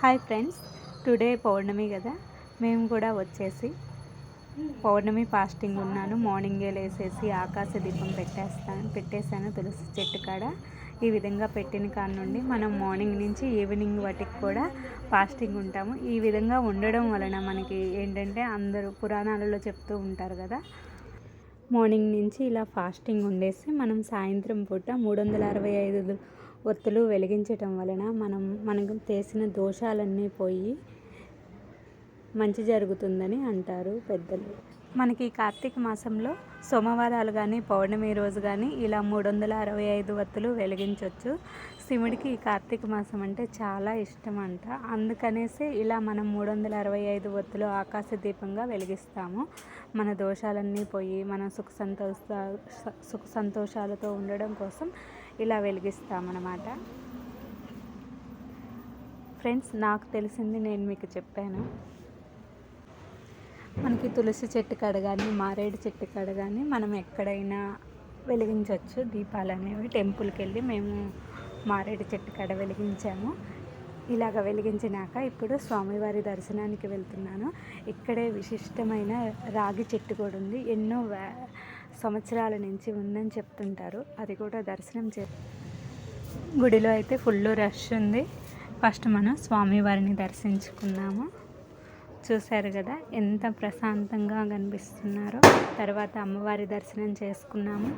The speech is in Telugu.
హాయ్ ఫ్రెండ్స్ టుడే పౌర్ణమి కదా మేము కూడా వచ్చేసి పౌర్ణమి ఫాస్టింగ్ ఉన్నాను. మార్నింగే లేసేసి ఆకాశ దీపం పెట్టేస్తాను పెట్టేశాను తులసి చెట్టు కాడ. ఈ విధంగా పెట్టిన కాడ నుండి మనం మార్నింగ్ నుంచి ఈవినింగ్ వాటికి కూడా ఫాస్టింగ్ ఉంటాము. ఈ విధంగా ఉండడం వలన మనకి ఏంటంటే అందరూ పురాణాలలో చెప్తూ ఉంటారు కదా మార్నింగ్ నుంచి ఇలా ఫాస్టింగ్ ఉండేసి మనం సాయంత్రం పూట మూడు వందల అరవై ఐదు ఒత్తులు వెలిగించటం వలన మనం మనకు చేసిన దోషాలన్నీ పోయి మంచి జరుగుతుందని అంటారు పెద్దలు. మనకి ఈ కార్తీక మాసంలో సోమవారాలు కానీ పౌర్ణమి రోజు కానీ ఇలా మూడు వందల అరవై ఐదు వత్తులు వెలిగించవచ్చు శివుడికి ఈ కార్తీక మాసం అంటే చాలా ఇష్టం అంట అందుకనేసి ఇలా మనం మూడు వందల అరవై ఐదు వత్తులు ఆకాశ దీపంగా వెలిగిస్తాము. మన దోషాలన్నీ పోయి మన సుఖ సంతోష సుఖ సంతోషాలతో ఉండడం కోసం ఇలా వెలిగిస్తామన్నమాట. ఫ్రెండ్స్ నాకు తెలిసింది నేను మీకు చెప్పాను. మనకి తులసి చెట్టు కాడ కానీ మారేడు చెట్టు కాడ కానీ మనం ఎక్కడైనా వెలిగించవచ్చు దీపాలు అనేవి టెంపుల్కి వెళ్ళి మేము మారేడు చెట్టు కాడ వెలిగించాము. ఇలాగ వెలిగించినాక ఇప్పుడు స్వామివారి దర్శనానికి వెళ్తున్నాను. ఇక్కడే విశిష్టమైన రాగి చెట్టు కూడా ఉంది. ఎన్నో సంవత్సరాల నుంచి ఉందని చెప్తుంటారు. అది కూడా దర్శనం చే గుడిలో అయితే ఫుల్ రష్ ఉంది. ఫస్ట్ మనం స్వామివారిని దర్శించుకున్నాము. చూశారు కదా ఎంత ప్రశాంతంగా కనిపిస్తున్నారో. తర్వాత అమ్మవారి దర్శనం చేసుకున్నాము.